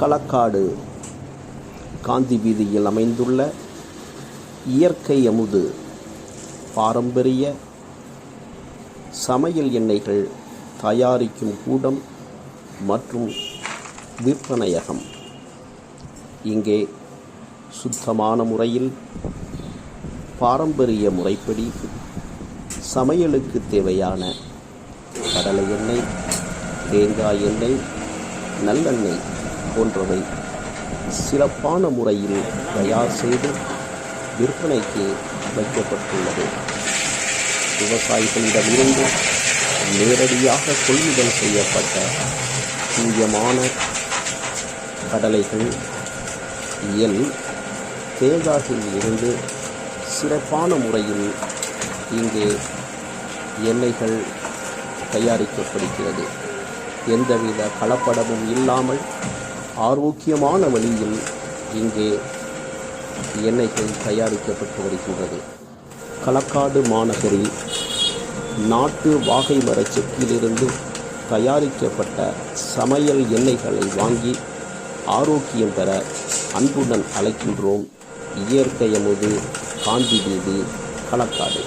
களக்காடு. காந்தி வீதியில் அமைந்துள்ள இயற்கை அமுது பாரம்பரிய சமையல் எண்ணெய்கள் தயாரிக்கும் கூடம் மற்றும் விற்பனையகம். இங்கே சுத்தமான முறையில் பாரம்பரிய முறைப்படி சமையலுக்கு தேவையான கடலை எண்ணெய் தேங்காய் எண்ணெய் நல்லெண்ணெய் போன்றவை சிறப்பான முறையில் தயார் செய்து விற்பனைக்கு வைக்கப்பட்டுள்ளது. விவசாயிகளிடமிருந்து நேரடியாக கொள்முதல் செய்யப்பட்ட தூயமான கடலைகள் எல் தேங்காயில் இருந்து சிறப்பான முறையில் இங்கே எண்ணெய்கள் தயாரிக்கப்படுகிறது. எந்தவித கலப்படமும் இல்லாமல் ஆரோக்கியமான வழியில் இங்கே எண்ணெய்கள் தயாரிக்கப்பட்டு வருகின்றது. களக்காடு மாநகரில் நாட்டு வாகை மர செக்கிலிருந்து தயாரிக்கப்பட்ட சமையல் எண்ணெய்களை வாங்கி ஆரோக்கியம் பெற அன்புடன் அழைக்கின்றோம். இயற்கை எமது காந்தி வீதி களக்காடு.